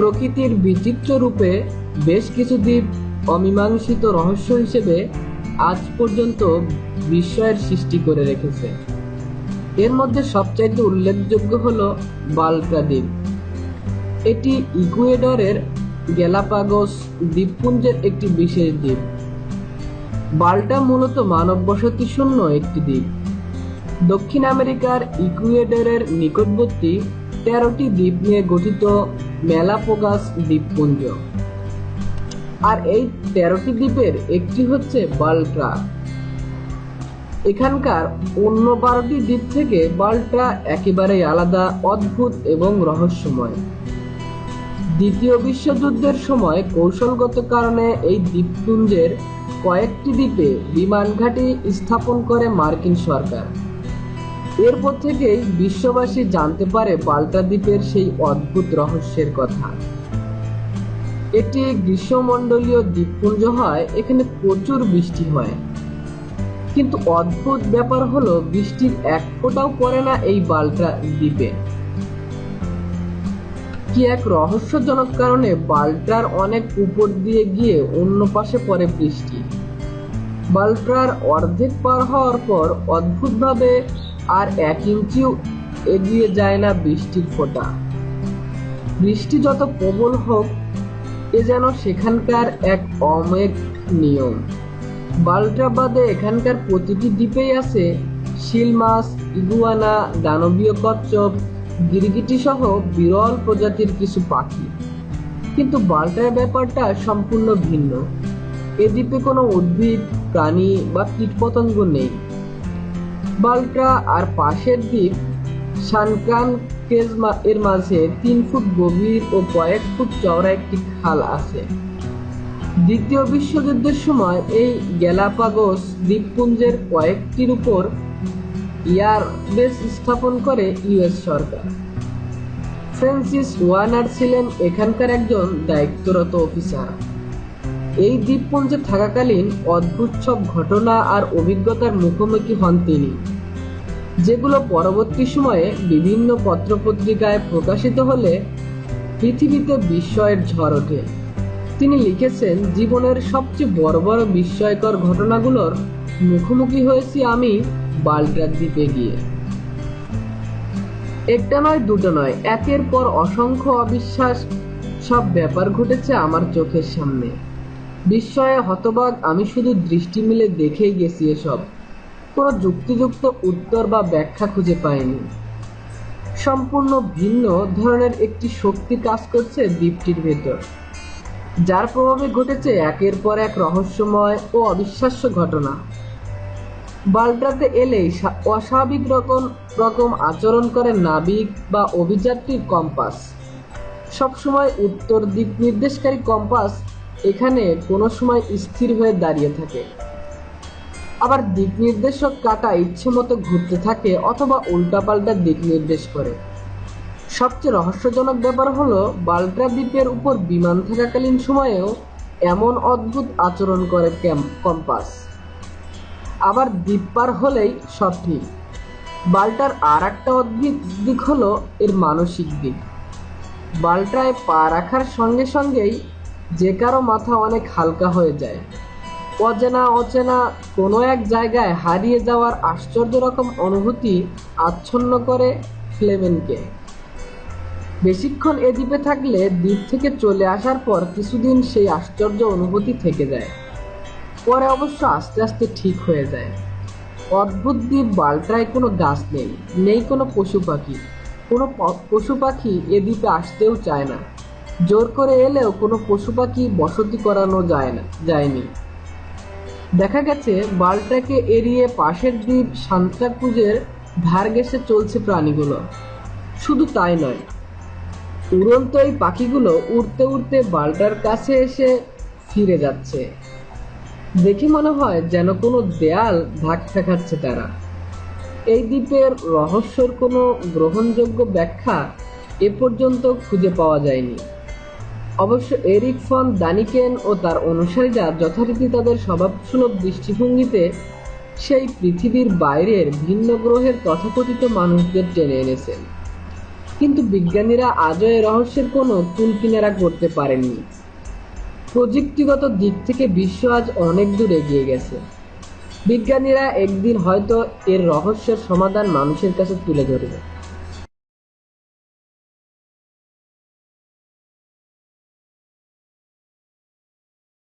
প্রকৃতির বিচিত্র রূপে বেশ কিছু দ্বীপ অমীমাংসিত রহস্য হিসেবে আজ পর্যন্ত বিস্ময়ের সৃষ্টি করে রেখেছে। এর মধ্যে সবচাইতে উল্লেখযোগ্য হল বালকা দ্বীপ। এটি ইকুয়েডরের গ্যালাপাগোস দ্বীপপুঞ্জের একটি বিশেষ দ্বীপ। বাল্টা মূলত মানব বসতি শূন্য একটি দ্বীপ। দক্ষিণ আমেরিকার ইকুয়েডরের নিকটবর্তী তেরোটি দ্বীপ নিয়ে গঠিত মেলাপোগাস দ্বীপপুঞ্জ। আর এই তেরোটি দ্বীপের একটি হচ্ছে বাল্ট্রা এখানকার অন্য বারোটি দ্বীপ থেকে বাল্ট্রা একেবারেই আলাদা, অদ্ভুত এবং রহস্যময়। দ্বিতীয় বিশ্বযুদ্ধের সময় কৌশলগত কারণে এই দ্বীপপুঞ্জের কয়েকটি দ্বীপে বিমান ঘাঁটি স্থাপন করে মার্কিন সরকার। এরপর থেকেই বিশ্ববাসী জানতে পারে পাল্টা দ্বীপের সেই অদ্ভুত রহস্যের কথা। এটি গ্রীষ্মমণ্ডলীয় দ্বীপপুঞ্জ হয়, এখানে প্রচুর বৃষ্টি হয়। কিন্তু অদ্ভুত ব্যাপার হলো, বৃষ্টির এক ফোঁটাও পড়ে না এই বাল্টা দ্বীপে। কি এক রহস্যজনক কারণে বাল্টার অনেক উপর দিয়ে গিয়ে অন্য পাশে পড়ে বৃষ্টি। বাল্টার অর্ধেক পার হওয়ার পর অদ্ভুতভাবে আর এক ইঞ্চিও এগিয়ে যায় না বৃষ্টির ফোঁটা। বৃষ্টি যত প্রবল হোক, এ যেন সেখানকার এক অমেক নিয়ম। বাল্ট্রা বাদে এখানকার প্রতিটি দ্বীপেই আছে শিল মাছ ইগুয়ানা, দানবীয় কচ্ছপ গিরগিটি সহ বিরল প্রজাতির কিছু পাখি। কিন্তু বাল্টার ব্যাপারটা সম্পূর্ণ ভিন্ন। এ দ্বীপে কোনো উদ্ভিদ, প্রাণী বা কীটপতঙ্গ নেই। বাল্ট্রা আর পাশের দ্বীপ সানকান কেজ এর মাঝে তিন ফুট গভীর ও কয়েক ফুট চওড়া একটি খাল আছে। দ্বিতীয় বিশ্বযুদ্ধের সময় এই গ্যালাপাগোস দ্বীপপুঞ্জের কয়েকটির উপর এয়ার বেস স্থাপন করে ইউএস সরকার। ফ্রান্সিস ওয়ানার ছিলেন এখানকার একজন দায়িত্বরত অফিসার। এই দ্বীপপুঞ্জে থাকাকালীন অদ্ভুত সব ঘটনা আর অভিজ্ঞতার মুখোমুখি হন তিনি, যেগুলো পরবর্তী সময়ে বিভিন্ন পত্রপত্রিকায় প্রকাশিত হলে পৃথিবীতে বিস্ময়ের ঝড় ওঠে। তিনি লিখেছেন, জীবনের সবচেয়ে বড় বড় বিস্ময়কর ঘটনাগুলোর মুখোমুখি হয়েছি আমি বাল্ট্রা দ্বীপে গিয়ে। একটা নয়, দুটো নয়, একের পর অসংখ্য অবিশ্বাস সব ব্যাপার ঘটেছে আমার চোখের সামনে। বিস্ময়ে হতবাক, আমি শুধু দৃষ্টি মিলে দেখেই গেছি এসব। কোনো যুক্তিযুক্ত উত্তর বা ব্যাখ্যা খুঁজে পাইনি। সম্পূর্ণ ভিন্ন ধরনের একটি শক্তি কাজ করছে দ্বীপটির ভেতর। যার প্রভাবে ঘটেছে একের পর এক রহস্যময় ও অবিশ্বাস্য ঘটনা। বাল্টাতে এলেই অস্বাভাবিক রকম রকম আচরণ করে নাবিক বা অভিযাত্রীর কম্পাস। সবসময় উত্তর দিক নির্দেশকারী কম্পাস এখানে কোনো সময় স্থির হয়ে দাঁড়িয়ে থাকে। আবার দিক নির্দেশক কাটা ইচ্ছে মতো ঘুরতে থাকে অথবা উল্টাপাল্টা দিক নির্দেশ করে। সবচেয়ে রহস্যজনক ব্যাপার হলো, বাল্ট্রা দ্বীপের উপর বিমান থাকাকালীন সময়েও এমন অদ্ভুত আচরণ করে কম্পাস। আবার দ্বীপ পার হলেই সব ঠিক। বাল্টার আর একটা অদ্ভুত দিক হলো, এর মানসিক দিক। বাল্টায় পা রাখার সঙ্গে সঙ্গেই যে কারও মাথা অনেক হালকা হয়ে যায়। অচেনা অচেনা কোনো এক জায়গায় হারিয়ে যাওয়ার আশ্চর্য রকম অনুভূতি আচ্ছন্ন করে ফ্লেমেনকে। বেশিক্ষণ এ দ্বীপে থাকলে দ্বীপ থেকে চলে আসার পর কিছুদিন সেই আশ্চর্য অনুভূতি থেকে যায়। পরে অবশ্য আস্তে আস্তে ঠিক হয়ে যায়। অদ্ভুত দ্বীপ বাল্টায় কোনো গাছ নেই নেই কোনো পশু পাখি। কোনো পশু পাখি এ দ্বীপে আসতেও চায় না। জোর করে এলেও কোনো পশু পাখি বসতি করানো যায় না, যায়নি। দেখা গেছে, বালটাকে এড়িয়ে পাশের দ্বীপ সান্তাকুজের ধার গেসে চলছে প্রাণীগুলো। শুধু তাই নয়, উড়ন্ত এই পাখিগুলো উড়তে উড়তে বালটার কাছে এসে ফিরে যাচ্ছে। দেখে মনে হয় যেন কোনো দেয়াল ধাক্কা খাচ্ছে তারা। এই দ্বীপের রহস্যর কোনো গ্রহণযোগ্য ব্যাখ্যা এ পর্যন্ত খুঁজে পাওয়া যায়নি। অবশ্য এরিক ফন দানিকেন ও তার অনুসারীরা যথারীতি তাদের স্বভাবসুলভ দৃষ্টিভঙ্গিতে সেই পৃথিবীর বাইরের ভিন্ন গ্রহের তথাকথিত মানুষদের টেনে এনেছেন। কিন্তু বিজ্ঞানীরা আজও এ রহস্যের কোনো কুল কিনারা করতে পারেননি। প্রযুক্তিগত দিক থেকে বিশ্ব আজ অনেক দূর এগিয়ে গেছে। বিজ্ঞানীরা একদিন হয়তো এর রহস্যের সমাধান মানুষের কাছে তুলে ধরবে।